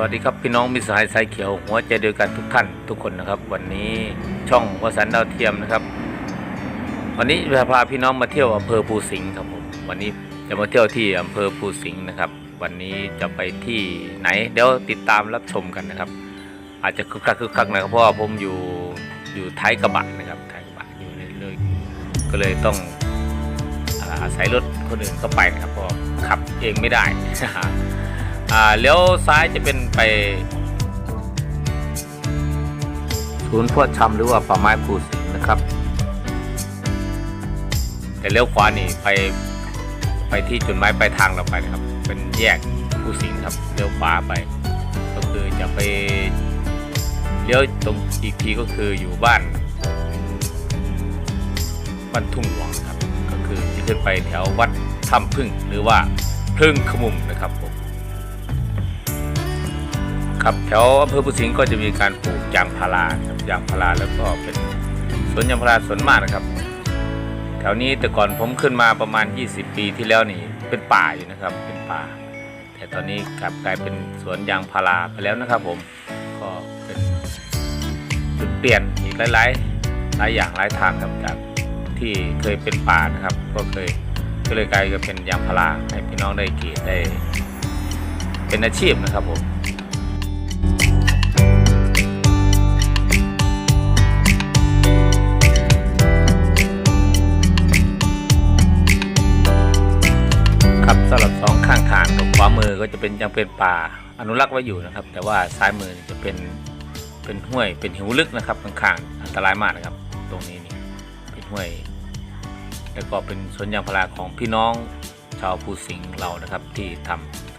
สวัสดีครับพี่น้องมิสหายสายเขียวหัวใจเดียวกันทุกท่านทุกคนนะครับ วันนี้ช่องวสันดาวเทียมนะครับ วันนี้จะพาพี่น้องมาเที่ยวอำเภอภูสิงห์ครับผมวันนี้จะมาเที่ยวที่อำเภอภูสิงห์นะครับ วันนี้จะไปที่ไหนเดี๋ยวติดตามรับชมกันนะครับ อาจจะคึกคักคึกคักนะครับเพราะว่าผมอยู่อยู่ท้ายกระบะนะครับท้ายกระบะอยู่เลยก็เลยต้องอาอาศัยรถคนอื่นเข้าไปนะครับเพราะขับเองไม่ได้ อ่าเลี้ยวซ้ายจะเป็นไปศูนย์พวดชำหรือว่าป่าไม้ภูสิงห์นะครับแต่เลี้ยวขวานี่ไปไปที่จุดหมายปลายทางเราไปนะครับ เป็นแยกภูสิงห์ครับเลี้ยวขวาไป ก็คือจะไปเลี้ยวตรงอีกทีก็คืออยู่บ้านบ้านทุ่งหลวงครับ ก็คือจะขึ้นไปแถววัดถ้ำพึ่งหรือว่าพึ่งขมุมนะครับผม ครับแถวอำเภอภูสิงห์ก็จะมีการปลูกยางพาราครับยางพาราแล้วก็เป็นสวนยางพาราสวนมากนะครับ แถวนี้แต่ก่อนผมขึ้นมาประมาณ 20 ปีที่แล้วนี่เป็นป่าอยู่นะครับเป็นป่า แต่ตอนนี้กลับกลายเป็นสวนยางพาราไปแล้วนะครับ ผมก็เป็นจุดเปลี่ยนอีกหลายๆหลายอย่างหลายทางครับจากที่เคยเป็นป่านะครับ ก็เคยก็เลยกลายเป็นยางพาราให้พี่น้องได้กรีดได้ เป็นอาชีพนะครับผม มือก็จะเป็นยังเป็นป่าอนุรักษ์ไว้อยู่นะครับ แต่ว่าซ้ายมือจะเป็นเป็นห้วยเป็นหิวลึกนะครับข้างๆอันตรายมากนะครับ ตรงนี้นี่เป็นห้วย แล้วก็เป็นสวนยางพาราของพี่น้องชาวภูสิงห์เรานะครับที่ท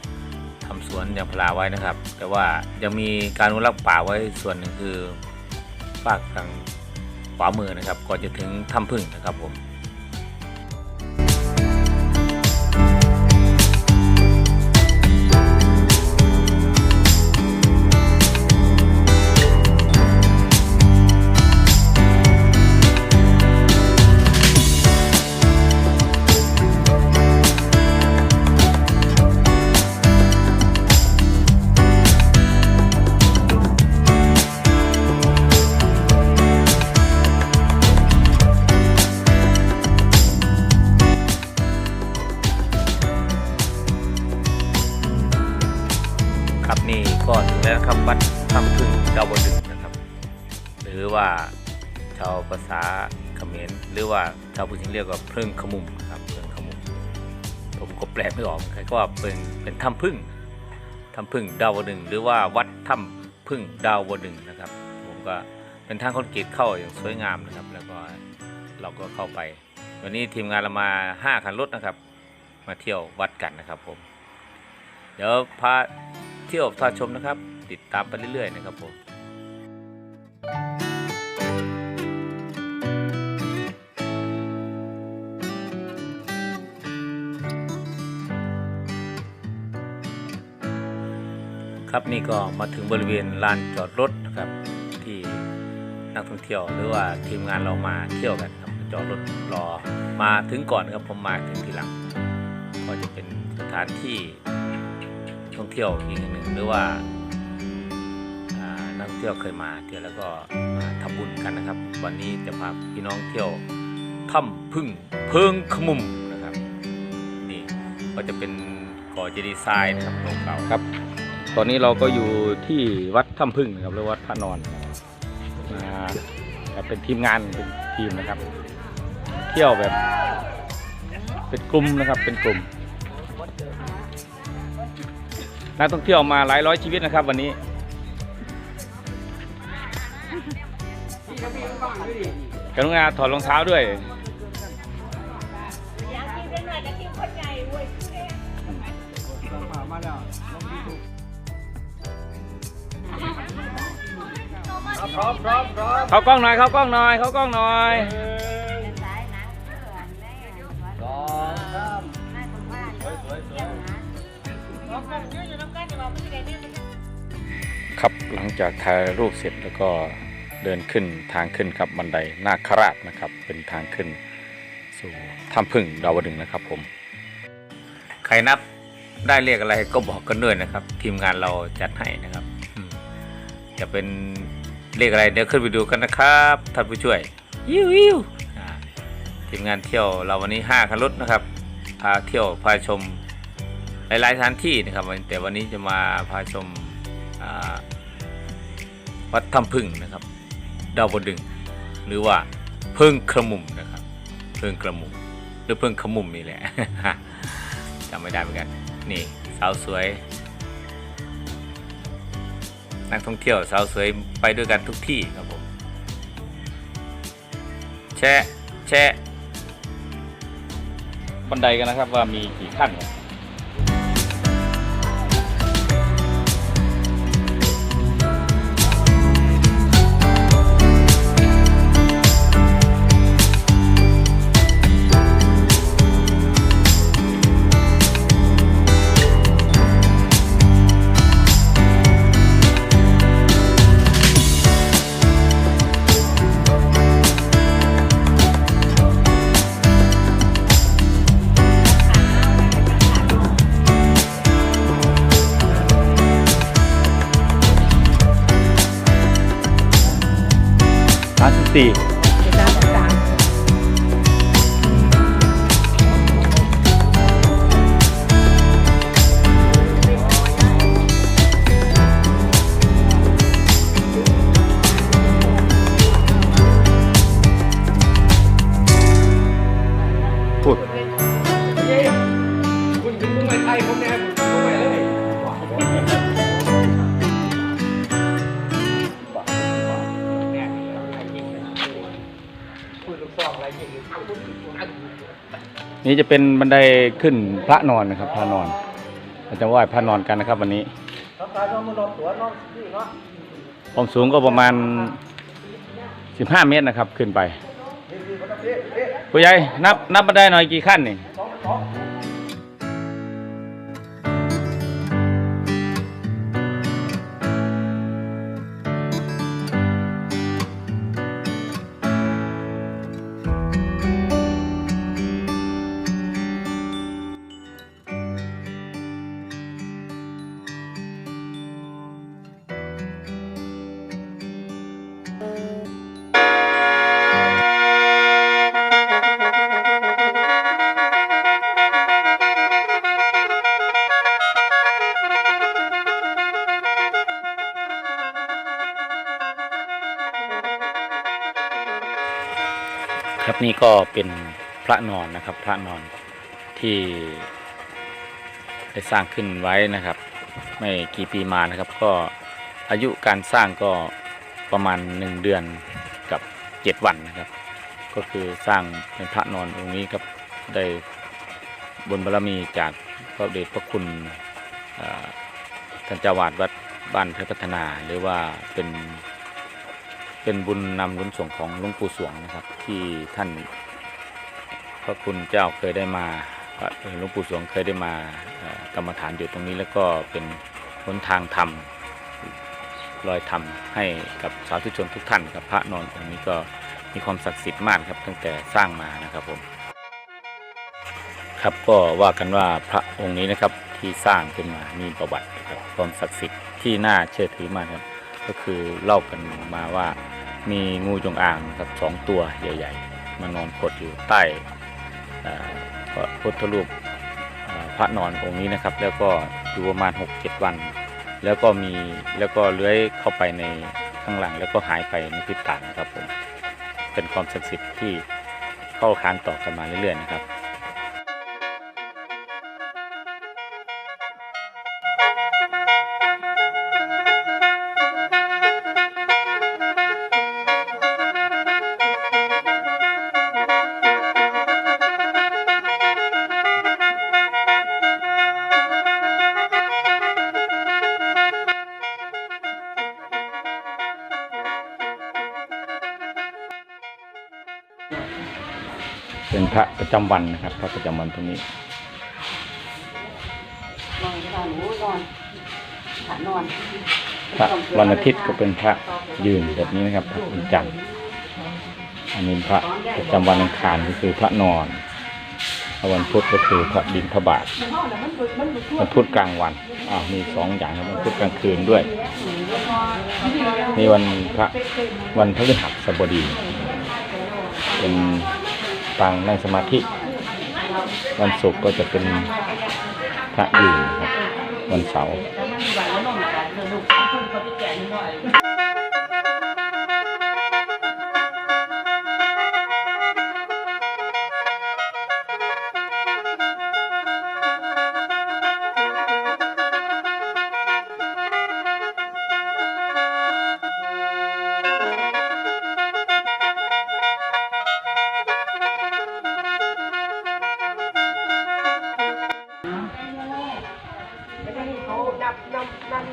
ำทำสวนยางพาราไว้นะครับ แต่ว่ายังมีการอนุรักษ์ป่าไว้ส่วนหนึ่งคือฝากทางขวามือนะครับ ก่อนจะถึงถ้ำพึ่งนะครับผม ก็ถึงแล้วครับวัดถ้ำพึ่งดาวดึงนะครับ หรือว่าชาวภาษาเขมรหรือว่าชาวพุชิงเรียกว่าพึ่งขมุมครับเพึ่งขมุมผมก็แปลไม่ออกใครก็ว่าเป็นเป็นถ้ำพึ่งถ้ำพึ่งดาวดึงหรือว่าวัดถ้ำพึ่งดาวดึงนะครับ ผมก็เป็นทางคอนกรีตเข้าอย่างสวยงามนะครับ แล้วก็เราก็เข้าไป วันนี้ทีมงานเรามาห้าคันรถนะครับ มาเที่ยววัดกันนะครับผม เดี๋ยวพา เที่ยวพาชมนะครับ ติดตามไปเรื่อยๆนะครับผมครับนี่ก็มาถึงบริเวณลานจอดรถนะครับที่นักท่องเที่ยวหรือว่าทีมงานเรามาเที่ยวกันครับจอดรถรอมาถึงก่อนครับผมมาถึงทีหลังก็จะเป็นสถานที่ ท่องเที่ยวอีกหนึ่งหรือว่าานักท่องเที่ยวเคยมาเที่ยวแล้วก็มาทำบุญกันนะครับ วันนี้จะพาพี่น้องเที่ยวถ้ำพึ่งเพิงขมุมนะครับ นี่ก็จะเป็นก่อเจดีย์ทรายนะครับเก่าครับ ตอนนี้เราก็อยู่ที่วัดถ้ำพึ่งนะครับหรือวัดพระนอนมาแบบเป็นทีมงานเป็นทีมนะครับ เที่ยวแบบ เป็นกลุ่มนะครับเป็นกลุ่ม นักท่องเที่ยวมาหลายร้อยชีวิตนะครับ วันนี้กรุณาถอดรองเท้าด้วยเป็นหน่อยแต่กินคนใหญ่เว้ยพร้อมพร้อมพร้อมเข้ากล้องหน่อยเข้ากล้องหน่อยเข้ากล้องหน่อย หลังจากถ่ายรูปเสร็จแล้วก็เดินขึ้นทางขึ้นครับบันไดนาคราชนะครับ เป็นทางขึ้นสู่ถ้ำพึ่งดาวดึงนะครับผม ใครนับได้เลขอะไรก็บอกกันด้วยนะครับ ทีมงานเราจัดให้นะครับอืมจะเป็นเลขอะไรเดี๋ยวขึ้นไปดูกันนะครับท่านผู้ช่วยยิ้วยิ้วทีมงานเที่ยวเราวันนี้5คันรถนะครับพาเที่ยวพาชมหลายๆสถานที่นะครับแต่วันนี้จะมาพาชมอ่า วัดถ้ำพึ่งนะครับ ดาวบนดึง หรือว่าเพิ่งกระมุมนะครับ เพิ่งกระมุมหรือเพิ่งขมุมนี่แหละจำไม่ได้เหมือนกัน นี่สาวสวย นักท่องเที่ยวสาวสวยไปด้วยกันทุกที่ครับผมแชะแชะบันไดกันนะครับว่ามีกี่ขั้น นี่จะเป็นบันไดขึ้นพระนอนนะครับ พระนอนเราจะไหว้พระนอนกันนะครับ วันนี้ความสูงก็ประมาณ 15 เมตรนะครับ ขึ้นไปผู้ใหญ่นับนับบันไดหน่อยกี่ขั้นนี่ นี่ก็เป็นพระนอนนะครับ พระนอนที่ได้สร้างขึ้นไว้นะครับ ไม่กี่ปีมานะครับ ก็อายุการสร้างก็ประมาณหนึ่งเดือนกับเจ็ดวันนะครับ ก็คือสร้างเป็นพระนอนองค์นี้ครับได้บนบารมีจากพระเดชพระคุณท่านเจ้าวาดวัดบ้านเพชรพัฒนาหรือว่าเป็น เป็นบุญนำบุญส่งของหลวงปู่สวงนะครับ ที่ท่านพระคุณเจ้าเคยได้มาพระเอ่อหลวงปู่สวงเคยได้มากรรมฐานอยู่ตรงนี้แล้วก็เป็นหนทางธรรมรอยธรรมให้กับสาธุชนทุกท่านครับพระนอนองค์นี้ก็มีความศักดิ์สิทธิ์มากครับตั้งแต่สร้างมานะครับผมครับก็ว่ากันว่าพระองค์นี้นะครับที่สร้างขึ้นมามีประวัติครับความศักดิ์สิทธิ์ที่น่าเชื่อถือมากครับ ก็คือเล่ากันมาว่ามีงูจงอางครับสองตัวใหญ่ ๆ มานอนขดอยู่ใต้พระพุทธรูปพระนอนองค์นี้นะครับ แล้วก็อยู่ประมาณ 6-7 วัน แล้วก็มีแล้วก็เลื้อยเข้าไปในข้างหลังแล้วก็หายไปในพริบตานะครับผมเป็นความศักดิ์สิทธิ์ที่เข้าคานต่อกันมาเรื่อยๆนะครับ ป็นพระประจำวันนะครับพระประจำวันตรงนี้นอนก็นอนหนูนอนขานอนพระวันอาทิตย์ก็เป็นพระยืนแบบนี้นะครับพระวันจันทร์อันนี้พระประจำวันอังคารก็คือพระนอนวันพุธก็คือพระบิณฑบาตวันพุธกลางวันอ้าวมีสองอย่างครับวันพุธกลางคืนด้วยนี่วันพระวันพฤหัสบดี เป็น ฟังนั่งสมาธิ วันศุกร์ก็จะเป็นพระอยู่นครับ วันเสาร์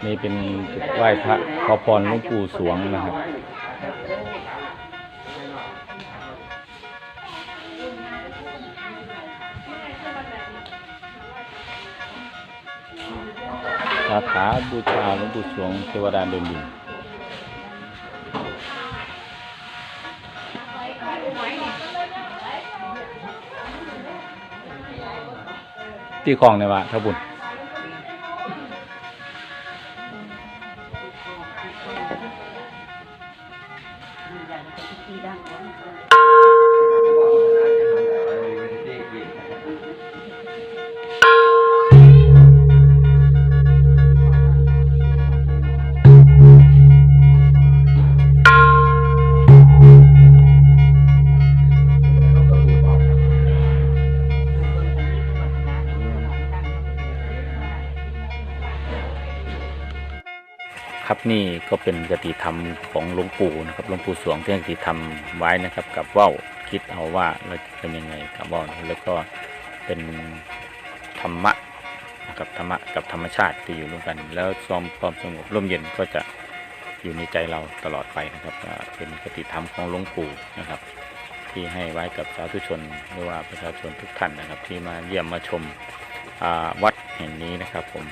นี่เป็นจุดไหว้พระขอพรหลวงปู่สวงนะครับสาขาบูชาหลวงปู่สวงเทวดาเดินดินที่คลองในวะทบุญ นี่ก็เป็นกติธรรมของหลวงปู่นะครับหลวงปู่สวงที่กติธรรมไว้นะครับ กับว่าวคิดเอาว่าเราเป็นยังไงกับว่าวแล้วก็เป็นธรรมะนะครับธรรมะกับธรรมชาติที่อยู่ร่วมกัน แล้วความความสงบร่มเย็นก็จะอยู่ในใจเราตลอดไปนะครับเป็นกติธรรมของหลวงปู่นะครับ ที่ให้ไว้กับสาธุชนหรือว่าประชาชนทุกท่านนะครับ ที่มาเยี่ยมมาชมวัดแห่งนี้นะครับผม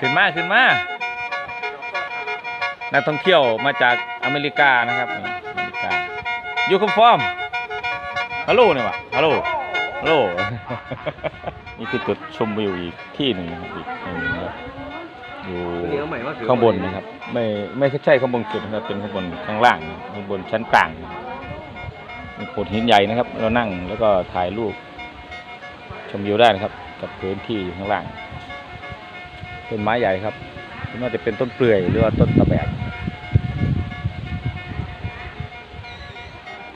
ขึ้นมาขึ้นมา นักท่องเที่ยวมาจากอเมริกานะครับอเมริกายูคัมฟอร์มฮัลโหลเนี่ยวะฮัลโหลฮัลโหล นี่คือจุดชมวิวอีกที่หนึ่งนะครับอีกแห่งหนึ่งนะครับอยู่ข้างบนนะครับ ไม่ไม่ใช่ข้างบนสุดนะครับเป็นข้างบนข้างล่างนะครับข้างบนชั้นกลางนะครับมีโขดหินใหญ่นะครับ เรานั่งแล้วก็ถ่ายรูปชมวิวได้นะครับ กับพื้นที่ข้างล่างต้นไม้ใหญ่ครับไม่ว่าจะเป็นต้นเปลื่อยหรือว่าต้นตะแบก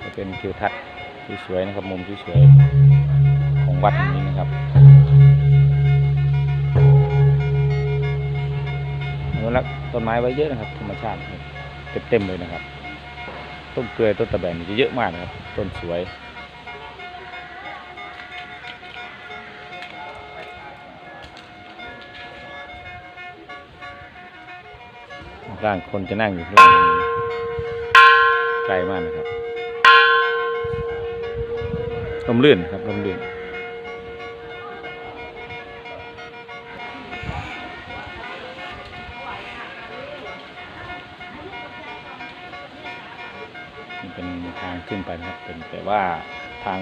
จะเป็นทิวทัศน์ที่สวยนะครับมุมที่สวยของวัดแห่งนี้ ต้นไม้ไว้เยอะนะครับธรรมชาติเต็มเต็มๆเลยนะครับ ต้นเกลือต้นตะแบกนี่จะเยอะมากนะครับ ต้นสวยร่างคนจะนั่งอยู่ข้างล่างไกลมากนะครับลมลื่นครับลมลื่น เป็นทางขึ้นไปนะครับ เป็นแต่ว่าทาง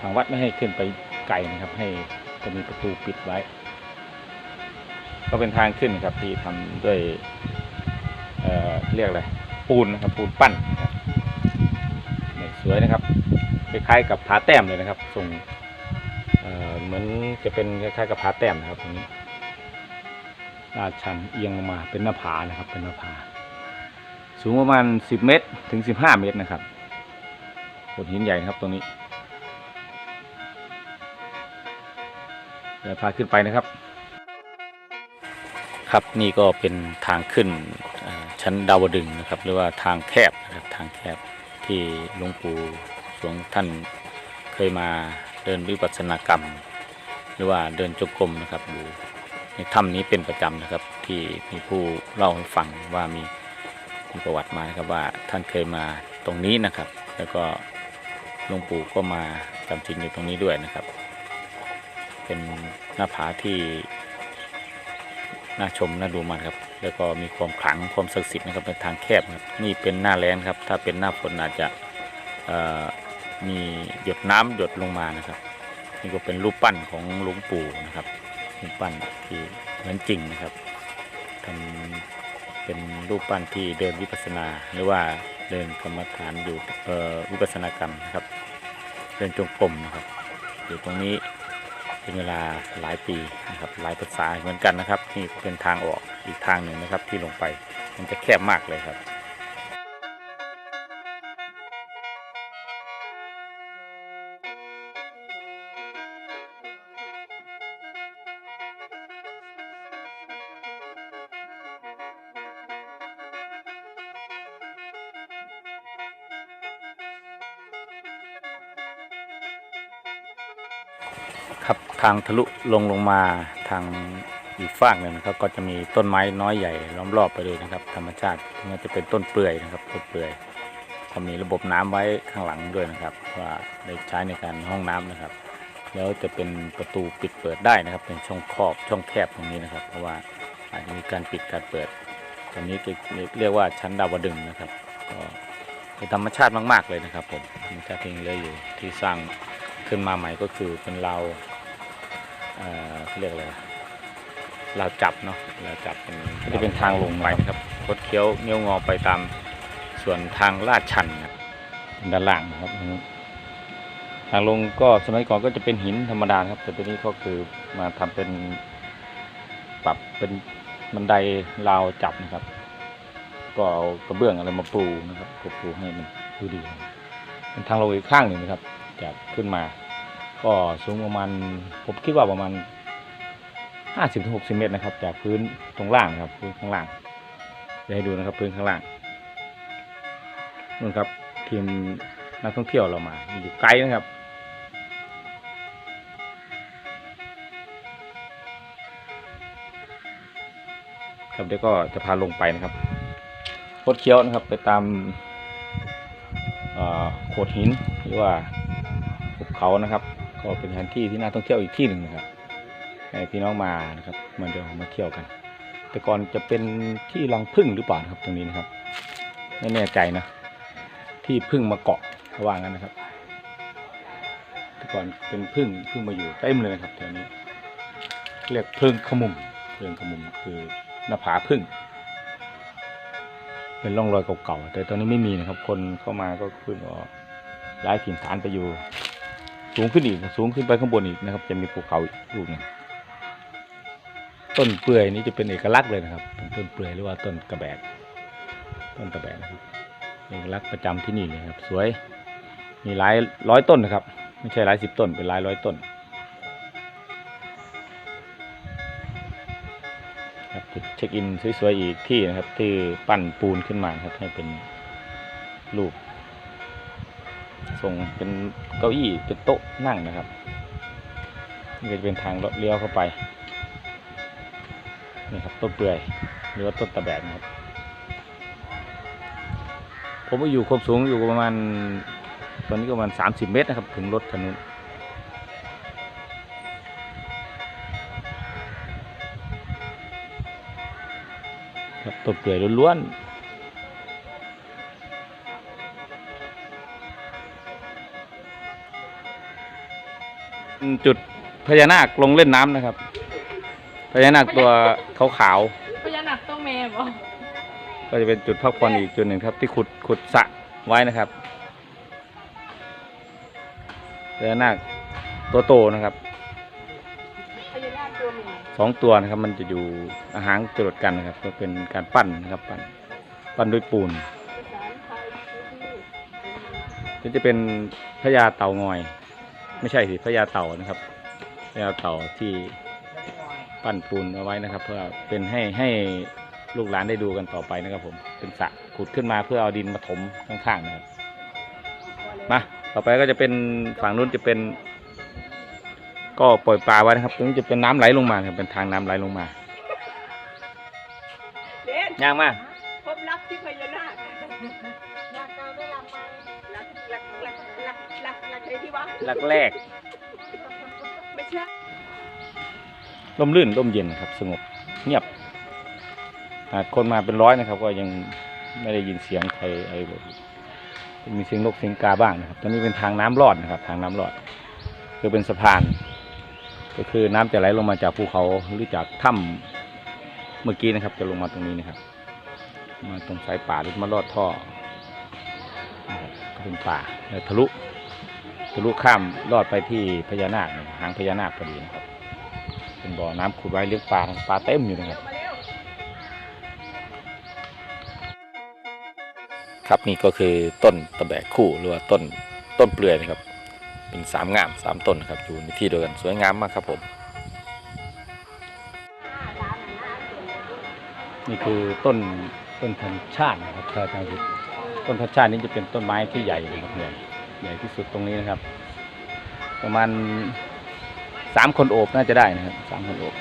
ทางวัดไม่ให้ขึ้นไปไกลนะครับ ให้จะมีประตูปิดไว้ ก็เป็นทางขึ้นครับที่ทำด้วยเอ่อเรียกอะไรปูนนะครับปูนปั้นนะครับสวยนะครับคล้ายๆกับผาแต้มเลยนะครับทรงเอ่อเหมือนจะเป็นคล้ายๆกับผาแต้มนะครับตรงนี้ลาดชันเอียงลงมาเป็นหน้าผานะครับ เป็นหน้าผา สูงประมาณ 10 เมตรถึง 15 เมตรนะครับโขดหินใหญ่ครับตรงนี้เดี๋ยวพาขึ้นไปนะครับ ครับนี่ก็เป็นทางขึ้นชั้นดาวดึงนะครับ หรือว่าทางแคบนะครับทางแคบที่หลวงปู่สวงท่านเคยมาเดินวิปัสสนากรรม หรือว่าเดินจงกรมนะครับอยู่ในถ้ำนี้เป็นประจำนะครับที่มีผู้เล่าให้ฟังว่ามี มีประวัติมานะครับว่าท่านเคยมาตรงนี้นะครับ แล้วก็หลวงปู่ก็มาจำศีลอยู่ตรงนี้ด้วยนะครับ เป็นหน้าผาที่น่าชมน่าดูมากครับ แล้วก็มีความขลังความศักดิ์สิทธิ์นะครับเป็นทางแคบครับนี่เป็นหน้าแล้งครับ ถ้าเป็นหน้าฝนอาจจะมีหยดน้ำหยดลงมานะครับ นี่ก็เป็นรูปปั้นของหลวงปู่นะครับรูปปั้นที่เหมือนจริงนะครับทำ เป็นรูปปั้นที่เดินวิปัสนาหรือว่าเดินกรรมฐานอยู่วิปัสสนากรรมนะครับ เดินจงกรมนะครับ อยู่ตรงนี้เป็นเวลาหลายปีนะครับ หลายภาษาเหมือนกันนะครับนี่เป็นทางออกอีกทางหนึ่งนะครับที่ลงไปมันจะแคบมากเลยครับ ทางทะลุลงลงมาทางอีกฝากหนึ่งนะครับ ก็จะมีต้นไม้น้อยใหญ่ล้อมรอบไปเลยนะครับ ธรรมชาติมันจะเป็นต้นเปื่อยนะครับต้นเปื่อยก็มีระบบน้ำไว้ข้างหลังด้วยนะครับว่าได้ใช้ในการห้องน้ำนะครับ แล้วจะเป็นประตูปิดเปิดได้นะครับ เป็นช่องครอบช่องแคบตรงนี้นะครับ เพราะว่าอาจจะมีการปิดการเปิดตรงนี้จะเรียกว่าชั้นดาวดึงนะครับก็เป็นธรรมชาติมาก ๆเลยนะครับผมธรรมชาติที่ยังเลือยู่ที่สร้างขึ้นมาใหม่ก็คือเป็นเรา เอ่อเขาเรียกอะไรเราวจับเนาะเราวจับเป็นจะเป็นทางลงไปนะครับคดเคี้ยวเงี้ยวงอไปตามส่วนทางลาดชันนะด้านล่างนะครับทางลงก็สมัยก่อนก็จะเป็นหินธรรมดานะครับ แต่ตัวนี้ก็คือมาทำเป็นปรับเป็นบันไดราวจับนะครับ ก็เอากระเบื้องอะไรมาปูนะครับก็ปูให้มันดูดี เป็นทางลงอีกข้างหนึ่งนะครับจากขึ้นมา ก็สูงประมาณผมคิดว่าประมาณ 50-60 เมตรนะครับ จากพื้นตรงล่างนะครับพื้นข้างล่างจะให้ดูนะครับพื้นข้างล่างนู่นครับทีมนักท่องเที่ยวเรามาอยู่ไกลนะครับครับเดี๋ยวก็จะพาลงไปนะครับโคดเคี้ยวนะครับ ไปตามโขดหินหรือว่าภูเขานะครับ ก็เป็นสถานที่ที่น่าท่องเที่ยวอีกที่หนึ่งนะครับให้พี่น้องมานะครับมาเดินมาเที่ยวกัน แต่ก่อนจะเป็นที่รังผึ้งหรือเปล่าครับตรงนี้นะครับไม่แน่ใจนะ ที่ผึ้งมาเกาะเขาว่างั้นนะครับแต่ก่อนเป็นผึ้งผึ้งมาอยู่เต็มเลยนะครับแถวนี้เรียกเพิงขมุมเพิงขมุมคือหน้าผาผึ้งเป็นร่องรอยเก่าๆ แต่ตอนนี้ไม่มีนะครับ คนเข้ามาก็ขึ้นก็ย้ายถิ่นฐานไปอยู่ สูงขึ้นอีก สูงขึ้นไปข้างบนอีกนะครับ จะมีภูเขาลูกหนึงต้นเปื่อยนี้จะเป็นเอกลักษณ์เลยนะครับ ต้นเปื่อยหรือว่าต้นกระแบก ต้นกระแบกนะครับเอกลักษณ์ประจำที่นี่เลยครับ สวย มีหลายร้อยต้นนะครับ ไม่ใช่หลายสิบต้น เป็นหลายร้อยต้น ครับจุดเช็คอินสวยๆอีกที่นะครับ ที่ปั้นปูนขึ้นมาครับให้เป็นรูป ทรงเป็นเก้าอี้เป็นโต๊ะนั่งนะครับนี่ก็จะเป็นทางเลี้ยวเข้าไปนี่ครับต้นเปื่อยหรือว่าต้นตะแบกนะครับ ผมก็อยู่ความสูงอยู่ประมาณตอนนี้ก็ประมาณสามสิบเมตรนะครับ ถึงรถคันนู้นครับต้นเปื่อยล้วนๆ จุดพญานาคลงเล่นน้ำนะครับ พญานาคตัวขาวพญานาคต้องแม่บ่ๆก็จะเป็นจุดพักผ่อนอีกจุดหนึ่งครับ ที่ขุดขุดสระไว้นะครับพญานาคตัวโตนะครับพญานาคตัวหนึ่งสองตัวนะครับ มันจะอยู่อาหารจรดกันนะครับ ก็เป็นการปั้นนะครับปั้นปั้นด้วยปูนภาษาไทยคือก็จะเป็นพญาเต่างอย ไม่ใช่สิพญาเต่านะครับพญาเต่าที่ปั้นปูนเอาไว้นะครับ เพื่อเป็นให้ให้ลูกหลานได้ดูกันต่อไปนะครับ ผมเป็นสระขุดขึ้นมาเพื่อเอาดินมาถมข้างๆนะครับมาต่อไปก็จะเป็นฝั่งนู้นจะเป็น ก็ปล่อยปลาไว้นะครับตรงนี้จะเป็นน้ำไหลลงมาครับเป็นทางน้ำไหลลงมาย่างมา หลักแรกร่มรื่นร่มเย็นครับ สงบเงียบหากคนมาเป็นร้อยนะครับ ก็ยังไม่ได้ยินเสียงใครอะไรแบบมีเสียงนกเสียงกาบ้างนะครับตอนนี้เป็นทางน้ำรอดนะครับ ทางน้ำรอด คือเป็นสะพาน ก็คือน้ำจะไหลลงมาจากภูเขาหรือจากถ้ำเมื่อกี้นะครับ จะลงมาตรงนี้นะครับ มาตรงสายป่าหรือมาลอดท่อก็เป็นป่าแล้วทะลุ ทะลุข้ามลอดไปที่พญานาคหางพญานาคพอดีนะครับ เป็นบ่อน้ำขุดไว้เลี้ยงปลาปลาเต็มอยู่นะครับ ครับนี่ก็คือต้นตะแบกคู่หรือว่าต้นต้นเปลือยนะครับ เป็นสามงามสามต้นนะครับอยู่ในที่เดียวกันสวยงามมากครับผม นี่คือต้นต้นพันชาตินะครับถ้าทางที่ต้นพันชาตินี้จะเป็นต้นไม้ที่ใหญ่นะครับใหญ่ ใหญ่ที่สุดตรงนี้นะครับ ประมาณสามคนโอบน่าจะได้นะครับสามคนโอบ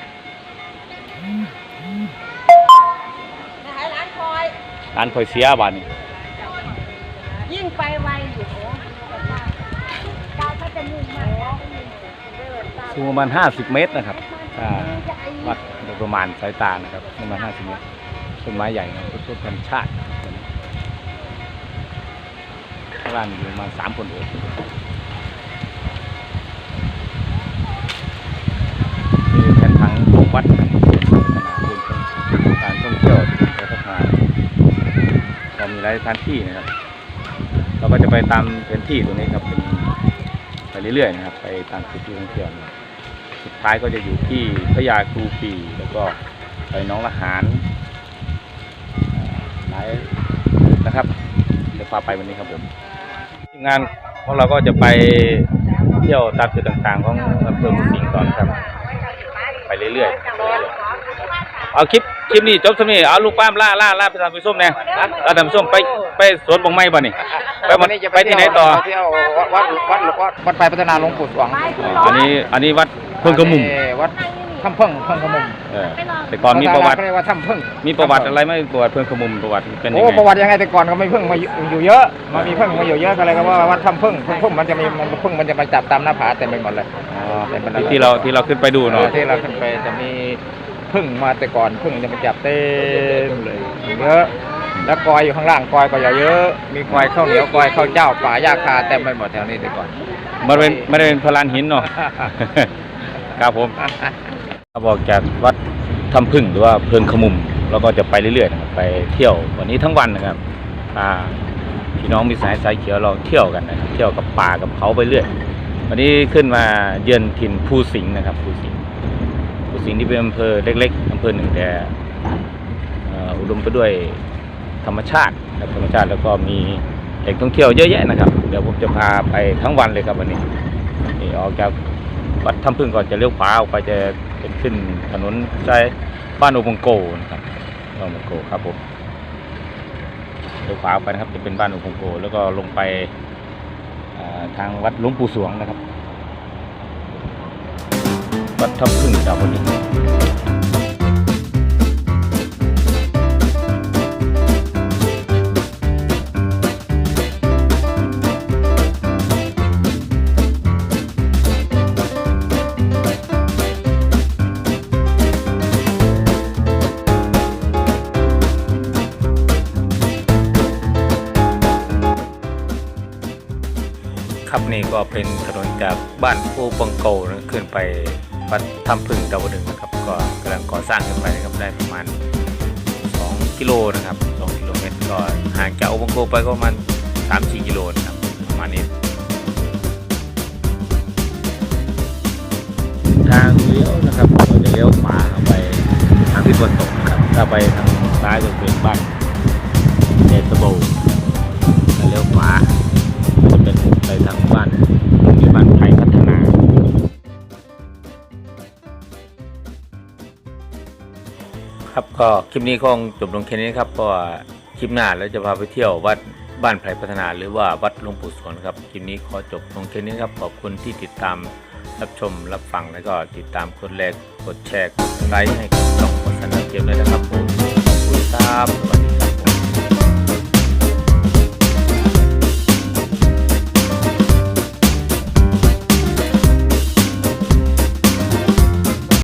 นะคะร้านคอยร้านคอยเสียบานนี้ยิ่งไปไวอยู่โอ้ดาวถ้าจะมุ่งมาแล้วก็มุ่งเดินตามสูงประมาณห้าสิบเมตรนะครับถ้าวัดโดยประมาณสายตานะครับประมาณห้าสิบเมตรต้นไม้ใหญ่นะต้นพันชาติข้างล่างอยู่ประมาณสามคนโอบคือแผนผังของวัดนะครับการท่องเที่ยวที่เป็นพัฒนาเรามีหลายสถานที่นะครับ เราก็จะไปตามแผนที่ตรงนี้ครับเป็นไปเรื่อยๆนะครับ ไปตามจุดที่ท่องเที่ยวนะสุดท้ายก็จะอยู่ที่พระยาครูปีแล้วก็ไปน้องละหารหลายนะครับ เดี๋ยวพาไปวันนี้ครับผม งานของเราก็จะไปเที่ยวตามจุดต่างๆ ของอำเภอมุสิงห์ก่อนครับไปเรื่อยๆไปเรื่อยๆเอาคลิปคลิปนี้จบสำนี้เอาลูกป้ามล่าล่าล่าไปทำไปส้มเนี่ยล่าทำส้มไปไปสวนบงไม้บ่นี่ไปมันไปที่ไหนต่อเที่ยววัดวัดวัดวัดวัดไปพัฒนาหลวงปู่สวงอันนี้อันนี้วัดเพิ่งกระมุมเอ่อวัด ถ้ำเพิ่งเพิ่งกระมุมเออแต่ก่อนมีประวัติเขาเรียกว่าถ้ำเพิ่งมีประวัติอะไรไหมประวัติเพิ่งกระมุมประวัติเป็นยังโอ้ไงประวัติยังไงแต่ก่อนก็ไม่เพิ่งมาอยู่อยู่เยอะมามีเพิ่งมาอยู่เยอะก็เลยก็ว่าวัดถ้ำเพิ่งเพิ่งเพิ่งมันจะมีมันเพิ่งมันจะมาจับตามหน้าผาเต็มไปหมดเลยอ๋อที่ที่เราที่เราขึ้นไปดูเนาะที่เราขึ้นไปจะมีพึ่งมาแต่ก่อนพึ่งจะมาจับเต็มเลยเยอะแล้วกอยอยู่ข้างล่างกอยก็อย่าเยอะ มีกอยข้าวเหนียวกอยข้าวเจ้าป่าหญ้าคาเต็มไปหมดแถวนี้แต่ก่อนมันเป็นไม่ได้เป็นพลานหินเนาะครับผม เราบอกจากวัดถ้ำพึ่งหรือว่าเพิงขมุมเราก็จะไปเรื่อยๆนะครับไปเที่ยววันนี้ทั้งวันนะครับพาพี่น้องมิตรสายสายเขียวเราเที่ยวกันนะครับเที่ยวกับป่ากับเขาไปเรื่อย วันนี้ขึ้นมาเยือนถิ่นภูสิงห์นะครับภูสิงห์ภูสิงห์ที่เป็นอำเภอเล็กๆอำเภอหนึ่งแต่อุดมไปด้วยธรรมชาติธรรมชาติแล้วก็มีแหล่งท่องเที่ยวเยอะแยะนะครับ เดี๋ยวผมจะพาไปทั้งวันเลยครับวันนี้นี่ออกจากวัดถ้ำพึ่งก่อนจะเลี้ยวขวาออกไปจะ เป็นขึ้นถนนใช้บ้านอบงโกนะครับบ้านอบงโกครับผมเลี้ยวขวาไปนะครับจะเป็นบ้านอบงโก แล้วก็ลงไปทางวัดหลวงปู่สวงนะครับ วัดทับพึ่งดาวนี้ครั เป็นถนนจากบ้านโอบังโกนะขึ้นไปวัดถ้ำพึ่งดาวดึงนะครับ ก็กำลังก่อสร้างขึ้นไปนะครับได้ประมาณ 2 กิโลนะครับ 2 กิโลเมตรก็ห่างจากโอบังโกไปก็ประมาณ 3-4 กิโลนะครับประมาณนี้ทางเลี้ยวนะครับเราจะเลี้ยวขวาเข้าไปทางทิศตะวันตกนะครับถ้าไปทางซ้ายก็เป็นบ้านเนสโบเลี้ยวขวา ไปทางบ้านมีบ้านไทยพัฒนา ครับก็คลิปนี้คงจบลงแค่นี้ครับเพราะว่าคลิปหน้าเราจะพาไปเที่ยววัดบ้านไผ่พัฒนาหรือว่าวัดหลวงปู่สวงครับคลิปนี้ขอจบลงแค่นี้ครับขอบคุณที่ติดตามรับชมรับฟังแล้วก็ติดตามกดแลกกดแชร์กดไลค์ให้กับช่องโฆษณาเกมเลยนะครับผมขอบคุณครับ